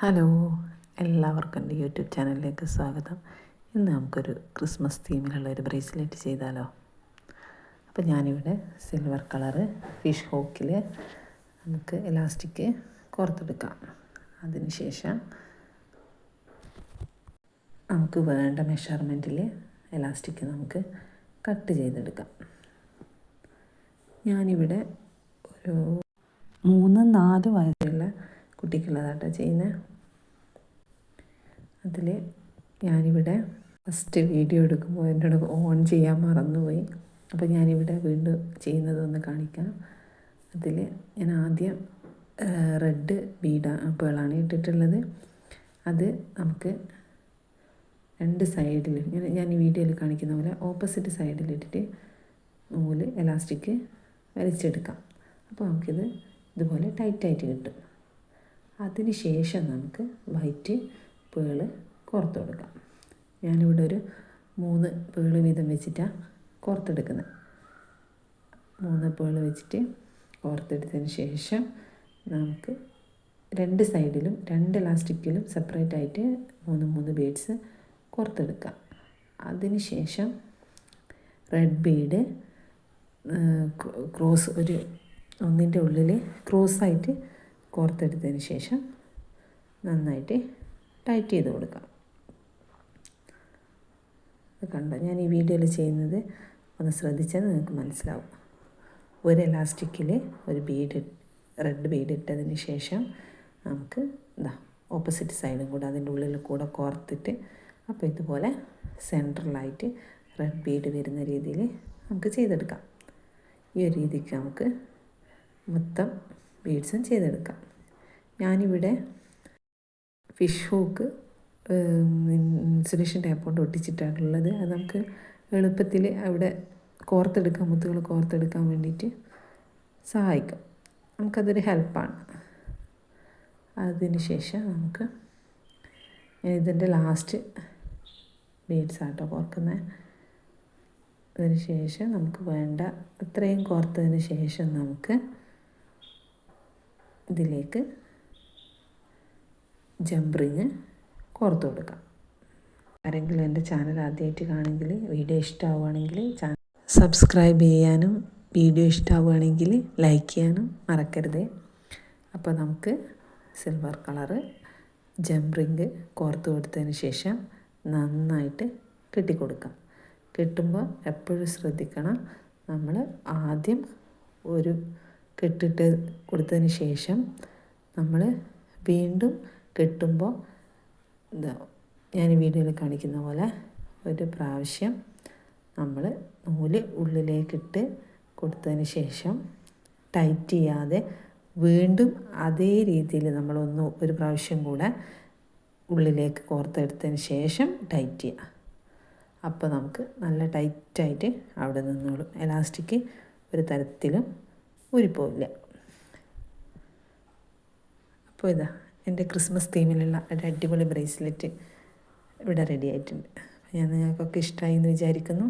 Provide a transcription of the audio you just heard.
Hello എല്ലാവർക്കും എന്റെ YouTube ചാനലിലേക്ക് സ്വാഗതം. ഇന്ന് നമുക്കൊരു ക്രിസ്മസ് തീമിലുള്ള ഒരു ബ്രേസ്ലെറ്റ് ചെയ്താലോ? അപ്പോൾ ഞാനിവിടെ സിൽവർ കളറ് ഫിഷ് ഹോക്കിൽ നമുക്ക് എലാസ്റ്റിക് കോർത്തെടുക്കാം. അതിനുശേഷം നമുക്ക് വേണ്ട മെഷർമെന്റിൽ എലാസ്റ്റിക് നമുക്ക് കട്ട് ചെയ്തെടുക്കാം. ഞാനിവിടെ ഒരു മൂന്ന് നാല് വയസ്സുള്ള കുട്ടിക്കുള്ളതാട്ടോ ചെയ്യുന്നത് അതിൽ ഞാനിവിടെ ഫസ്റ്റ് വീഡിയോ എടുക്കുമ്പോൾ എന്നോട് ഓൺ ചെയ്യാൻ മറന്നുപോയി. അപ്പോൾ ഞാനിവിടെ വീണ്ടും ചെയ്യുന്നത് ഒന്ന് കാണിക്കാം. അതിൽ ഞാൻ ആദ്യം റെഡ് ബീഡ പേളാണ് ഇട്ടിട്ടുള്ളത്. അത് നമുക്ക് രണ്ട് സൈഡിൽ ഞാൻ ഞാൻ ഈ വീഡിയോയിൽ കാണിക്കുന്ന പോലെ ഓപ്പോസിറ്റ് സൈഡിൽ ഇട്ടിട്ട് നൂൽ എലാസ്റ്റിക് വലിച്ചെടുക്കാം. അപ്പോൾ നമുക്കിത് ഇതുപോലെ ടൈറ്റായിട്ട് കിട്ടും. അതിന് ശേഷം നമുക്ക് വൈറ്റ് പേൾ കോർത്ത് കൊടുക്കാം. ഞാനിവിടെ ഒരു മൂന്ന് പേൾ വീതം വെച്ചിട്ടാണ് കോർത്തെടുക്കുന്നത് മൂന്ന് പേൾ വെച്ചിട്ട് കോർത്തെടുത്തതിന് ശേഷം നമുക്ക് രണ്ട് സൈഡിലും രണ്ട് ഇലാസ്റ്റിക്കിലും സെപ്പറേറ്റ് ആയിട്ട് മൂന്ന് മൂന്ന് ബീഡ്സ് കോർത്തെടുക്കാം. അതിന് ശേഷം റെഡ് ബീഡ് ക്രോസ് ഒരു ഒന്നിന്റെ ഉള്ളിൽ ക്രോസായിട്ട് കോർത്തെടുത്തതിന് ശേഷം നന്നായിട്ട് ടൈറ്റ് ചെയ്ത് കൊടുക്കാം. അത് കണ്ടോ? ഞാൻ ഈ വീഡിയോയിൽ ചെയ്യുന്നത് ഒന്ന് ശ്രദ്ധിച്ചാൽ നിങ്ങൾക്ക് മനസ്സിലാവും. ഒരു എലാസ്റ്റിക്കിൽ ഒരു ബീഡ് റെഡ് ബീഡ് ഇട്ടതിന് ശേഷം നമുക്ക് എന്താ ഓപ്പോസിറ്റ് സൈഡും കൂടെ അതിന്റെ ഉള്ളിൽ കൂടെ കോർത്തിട്ട് അപ്പോൾ ഇതുപോലെ സെൻട്രലായിട്ട് റെഡ് ബീഡ് വരുന്ന രീതിയിൽ നമുക്ക് ചെയ്തെടുക്കാം. ഈ ഒരു രീതിക്ക് നമുക്ക് മൊത്തം ബീഡ്സും ചെയ്തെടുക്കാം. ഞാനിവിടെ ഫിഷ് ഹൂക്ക് ഇൻസുലേഷൻ ടാപ്പ് കൊണ്ട് ഒട്ടിച്ചിട്ടാണുള്ളത്. അത് നമുക്ക് എളുപ്പത്തിൽ അവിടെ കോർത്തെടുക്കാൻ മുത്തുകൾ കോർത്തെടുക്കാൻ വേണ്ടിയിട്ട് സഹായിക്കും. നമുക്കതൊരു ഹെൽപ്പാണ്. അതിന് ശേഷം നമുക്ക് ഇതിന്റെ ലാസ്റ്റ് ബീഡ്സ് ആട്ടോ കോർക്കുന്നത് അതിന് ശേഷം നമുക്ക് വേണ്ട അത്രയും കോർത്തതിന് ശേഷം നമുക്ക് ഇതിലേക്ക് ജംപ് കോർത്ത് കൊടുക്കാം. ആരെങ്കിലും എന്റെ ചാനൽ ആദ്യമായിട്ട് കാണെങ്കിൽ വീഡിയോ ഇഷ്ടമാവുകയാണെങ്കിൽ ചാനൽ സബ്സ്ക്രൈബ് ചെയ്യാനും വീഡിയോ ഇഷ്ടമാവുകയാണെങ്കിൽ ലൈക്ക് ചെയ്യാനും മറക്കരുത്. അപ്പോൾ നമുക്ക് സിൽവർ കളറ് ജംപ് കോർത്ത് കൊടുത്തതിന് ശേഷം നന്നായിട്ട് കെട്ടിക്കൊടുക്കാം. കെട്ടുമ്പോൾ എപ്പോഴും ശ്രദ്ധിക്കണം. നമ്മൾ ആദ്യം ഒരു കെട്ടിട്ട് കൊടുത്തതിന് ശേഷം നമ്മൾ വീണ്ടും കെട്ടുമ്പോൾ എന്താ ഞാൻ വീഡിയോയിൽ കാണിക്കുന്ന പോലെ ഒരു പ്രാവശ്യം നമ്മൾ നൂൽ ഉള്ളിലേക്കിട്ട് കൊടുത്തതിന് ശേഷം ടൈറ്റ് ചെയ്യാതെ വീണ്ടും അതേ രീതിയിൽ നമ്മളൊന്ന് ഒരു പ്രാവശ്യം കൂടെ ഉള്ളിലേക്ക് കോർത്തെടുത്തതിന് ശേഷം ടൈറ്റ് ചെയ്യുക അപ്പോൾ നമുക്ക് നല്ല ടൈറ്റായിട്ട് അവിടെ നിന്നോളും. എലാസ്റ്റിക് ഒരു തരത്തിലും ഊരിപ്പോവില്ല അപ്പോൾ ഇതാ എന്റെ ക്രിസ്മസ് തീമിലുള്ള ഒരു അടിപൊളി ബ്രേസ്ലെറ്റ് ഇവിടെ റെഡി ആയിട്ടുണ്ട്. ഞാൻ നിങ്ങൾക്കൊക്കെ ഇഷ്ടമായി എന്ന് വിചാരിക്കുന്നു.